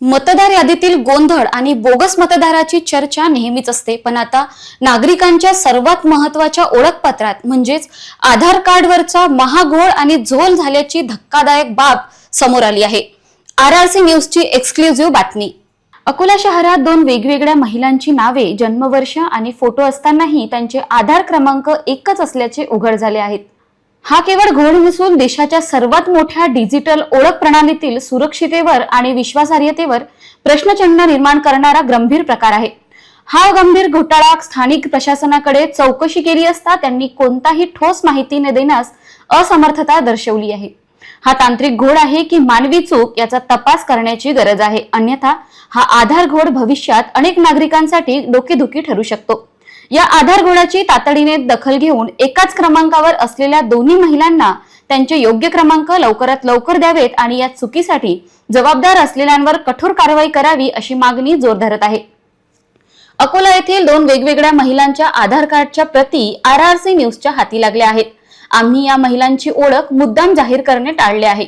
मतदार यादीतील गोंधळ आणि बोगस मतदाराची चर्चा नेहमीच असते. पण आता नागरिकांच्या सर्वात महत्त्वाच्या ओळखपत्रात म्हणजेच आधार कार्डवरचा महाघोळ आणि झोल झाल्याची धक्कादायक बाब समोर आली आहे. आर आर सी न्यूजची एक्सक्लुझिव्ह बातमी. अकोला शहरात दोन वेगवेगळ्या महिलांची नावे जन्मवर्ष आणि फोटो असतानाही त्यांचे आधार क्रमांक एकच असल्याचे उघड झाले आहेत. हा केवळ घोळ नसून देशाच्या सर्वात मोठ्या डिजिटल ओळख प्रणालीतील सुरक्षितेवर आणि विश्वासार्हतेवर प्रश्नचिन्ह निर्माण करणारा गंभीर प्रकार आहे. हा गंभीर घोटाळा स्थानिक प्रशासनाकडे चौकशी केली असता त्यांनी कोणताही ठोस माहिती न देण्यास असमर्थता दर्शवली आहे. हा तांत्रिक घोड आहे की मानवी चूक याचा तपास करण्याची गरज आहे. अन्यथा हा आधार घोड भविष्यात अनेक नागरिकांसाठी डोकेदुखी ठरू शकतो. या आधार गुणाची तातडीने दखल घेऊन एकाच क्रमांकावर असलेल्या दोन्ही महिलांना त्यांचे योग्य क्रमांक लवकरात लवकर द्यावेत आणि या चुकीसाठी जबाबदार असलेल्यांवर कठोर कारवाई करावी अशी मागणी जोर धरत आहे. अकोला येथील दोन वेगवेगळ्या महिलांच्या आधार कार्डच्या प्रती आर आर सी न्यूजच्या हाती लागल्या आहेत. आम्ही या महिलांची ओळख मुद्दाम जाहीर करणे टाळले आहे.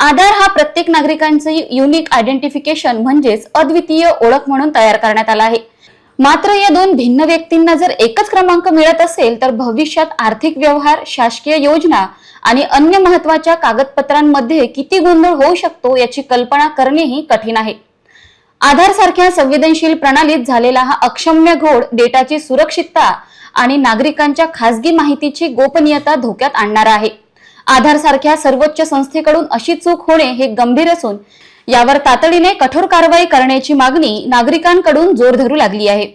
आधार हा प्रत्येक नागरिकांचे युनिक आयडेंटिफिकेशन म्हणजेच अद्वितीय ओळख म्हणून तयार करण्यात आला आहे. मात्र या दोन भिन्न व्यक्तींना जर एकच क्रमांक मिळत असेल तर भविष्यात आर्थिक व्यवहार शासकीय योजना आणि अन्य महत्त्वाच्या कागदपत्रांमध्ये किती गोंधळ होऊ शकतो याची कल्पना करणेही कठीण आहे. आधार सारख्या संवेदनशील प्रणालीत झालेला हा अक्षम्य घोड डेटाची सुरक्षितता आणि नागरिकांच्या खासगी माहितीची गोपनीयता धोक्यात आणणारा आहे. आधार सारख्या सर्वोच्च संस्थेकडून अशी चूक होणे हे गंभीर असून यावर तातडीने कठोर कारवाई करण्याची मागणी नागरिकांकडून जोर धरू लागली आहे.